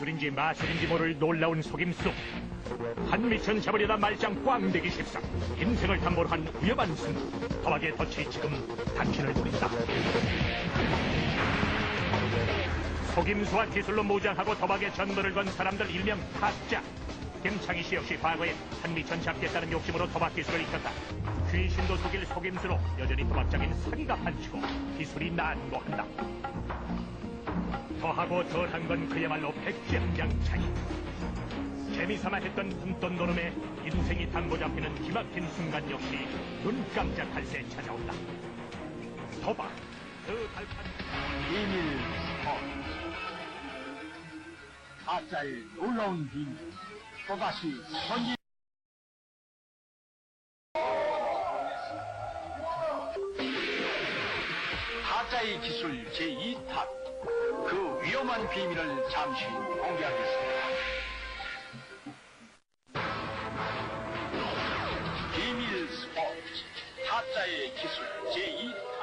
기술인지 마술인지 모를 놀라운 속임수. 한 미천 잡으려다 말짱 꽝되기 십상. 인생을 담보로 한 위험한 승부. 더하게 덫이 지금 당신을 노린다. 속임수와 기술로 무장하고 도박에 전도를 건 사람들 일명 타짜. 김창희 씨 역시 과거에 한미천 잡겠다는 욕심으로 도박 기술을 익혔다. 귀신도 속일 속임수로 여전히 도박장인 사기가 판치고 기술이 난무한다. 더하고 덜한 건 그야말로 백지한장 차이. 재미삼아 했던 품돈 노름에 인생이 담보 잡히는 기막힌 순간 역시 눈 깜짝할 새 찾아온다. 도박, 그 발판. 비밀 스포츠 가짜의 놀라운 비밀 또다시 선지 가짜의 기술 제2탄 그 위험한 비밀을 잠시 후 공개하겠습니다. 비밀 스포츠 가짜의 기술 제2탄